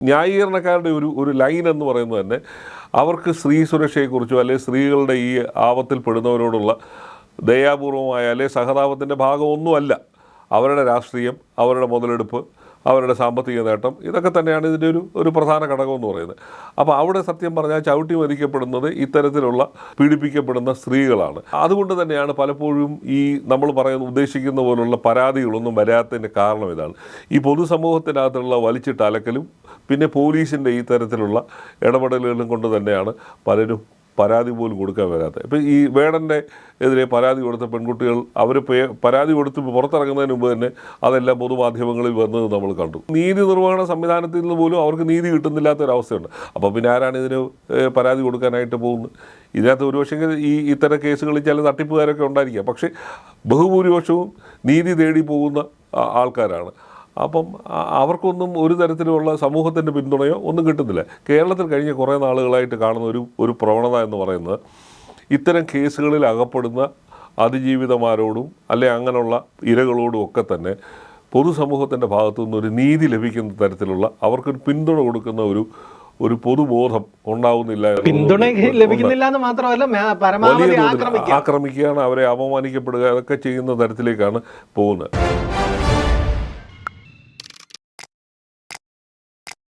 ന്യായീകരണക്കാരുടെ ഒരു ഒരു ലൈൻ എന്ന് പറയുന്നത് തന്നെ അവർക്ക് സ്ത്രീ സുരക്ഷയെക്കുറിച്ചോ അല്ലെങ്കിൽ സ്ത്രീകളുടെ ഈ ആപത്തിൽപ്പെടുന്നവരോടുള്ള ദയാപൂർവമായ അല്ലെങ്കിൽ സഹതാപത്തിന്റെ ഭാഗമൊന്നുമല്ല. അവരുടെ രാഷ്ട്രീയം അവരുടെ മുതലെടുപ്പ് അവരുടെ സാമ്പത്തിക നേട്ടം ഇതൊക്കെ തന്നെയാണ് ഇതിന്റെ ഒരു ഒരു പ്രധാന ഘടകം എന്ന് പറയുന്നത്. അപ്പോൾ അവിടെ സത്യം പറഞ്ഞാൽ ചവിട്ടി മതിക്കപ്പെടുന്നത് ഇത്തരത്തിലുള്ള പീഡിപ്പിക്കപ്പെടുന്ന സ്ത്രീകളാണ്. അതുകൊണ്ട് തന്നെയാണ് പലപ്പോഴും ഈ നമ്മൾ പറയുന്ന ഉദ്ദേശിക്കുന്ന പോലുള്ള പരാതികളൊന്നും വരാത്തതിന്റെ കാരണം ഇതാണ്. ഈ പൊതുസമൂഹത്തിനകത്തുള്ള വലിച്ചിട്ട് അലക്കലും പിന്നെ പോലീസിന്റെ ഈ തരത്തിലുള്ള ഇടപെടലുകളും കൊണ്ട് തന്നെയാണ് പലരും പരാതി പോലും കൊടുക്കാൻ വരാത്തത് ഇപ്പം ഈ വേടന്റെ എതിരെ പരാതി കൊടുത്ത പെൺകുട്ടികൾ അവർ പരാതി കൊടുത്ത് പുറത്തിറങ്ങുന്നതിന് മുമ്പ് തന്നെ അതെല്ലാം പൊതുമാധ്യമങ്ങളിൽ വന്നത് നമ്മൾ കണ്ടു. നീതി നിർവഹണ സംവിധാനത്തിൽ നിന്ന് പോലും അവർക്ക് നീതി കിട്ടുന്നില്ലാത്തൊരവസ്ഥയുണ്ട്. അപ്പോൾ പിന്നെ ആരാണ് ഇതിന് പരാതി കൊടുക്കാനായിട്ട് പോകുന്നത്? ഇതിനകത്ത് ഒരുപക്ഷെ ഈ ഇത്തരം കേസുകളിൽ ചില തട്ടിപ്പുകാരൊക്കെ ഉണ്ടായിരിക്കാം. പക്ഷേ ബഹുഭൂരിപക്ഷവും നീതി തേടി പോകുന്ന ആൾക്കാരാണ്. അപ്പം അവർക്കൊന്നും ഒരു തരത്തിലുള്ള സമൂഹത്തിന്റെ പിന്തുണയോ ഒന്നും കിട്ടുന്നില്ല. കേരളത്തിൽ കഴിഞ്ഞ കുറേ നാളുകളായിട്ട് കാണുന്ന ഒരു ഒരു പ്രവണത എന്ന് പറയുന്നത് ഇത്തരം കേസുകളിൽ അകപ്പെടുന്ന അതിജീവിതമാരോടും അല്ലെ അങ്ങനെയുള്ള ഇരകളോടും ഒക്കെ തന്നെ പൊതുസമൂഹത്തിന്റെ ഭാഗത്തു നിന്ന് ഒരു നീതി ലഭിക്കുന്ന തരത്തിലുള്ള അവർക്കൊരു പിന്തുണ കൊടുക്കുന്ന ഒരു ഒരു പൊതുബോധം ഉണ്ടാവുന്നില്ല പിന്തുണ ലഭിക്കുന്നില്ല എന്ന് മാത്രമല്ല ആക്രമിക്കുകയാണ് അവരെ അപമാനിക്കപ്പെടുക അതൊക്കെ ചെയ്യുന്ന തരത്തിലേക്കാണ് പോകുന്നത്.